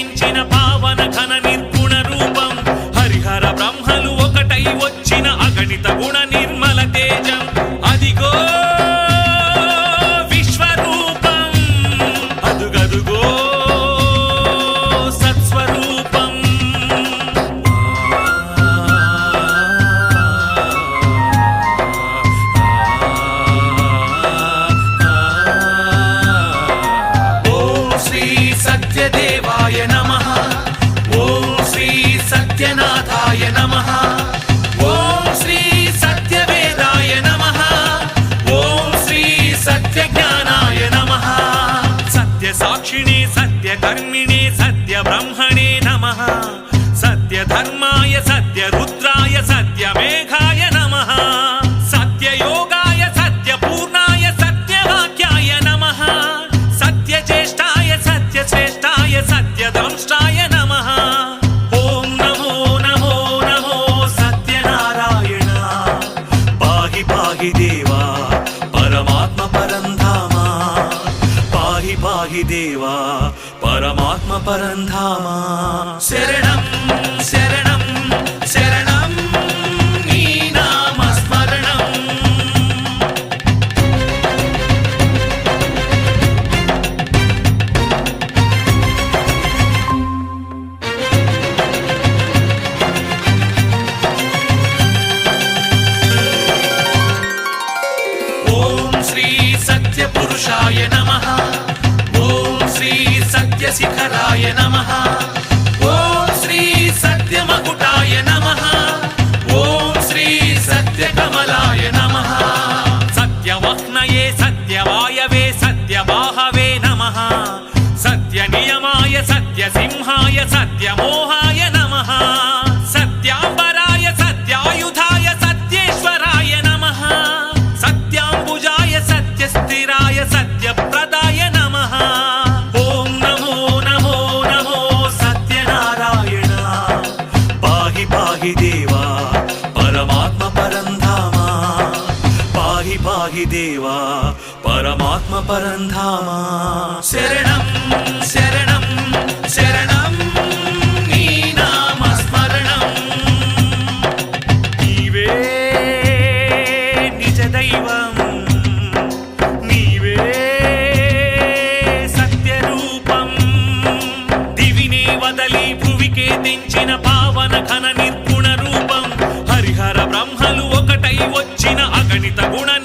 కరుణించిన పావన ఘన నిర్భ సత్యనాథాయ నమ. ఓం శ్రీ సత్యవేదాయ నమ. ఓం శ్రీ సత్యజ్ఞానాయ నమ. సత్య సాక్షిణి సత్య కర్మిణి సత్య బ్రహ్మణే నమ. సత్య ధర్మాయ సత్య రుద్ర పాహి దేవా పరమాత్మ పరంధామా. శరణం శరణం శరణం నీ నామస్మరణం. ఓం శ్రీ సత్యపురుషాయ నమః. సత్యశిఖరాయ నమ. ఓం శ్రీ సత్యమకుటాయ నమ. పాహి దేవా పరమాత్మ పరంధామా పాహి పాహి దేవా పరమాత్మ పరంధామా శరణం శరణం శరణం నీ నామస్మరణం. నీవే నిజ దైవం. నీవే సత్యరూపం దివినే వదలి భువికే పావన ఘన నిర్గుణ esta cuna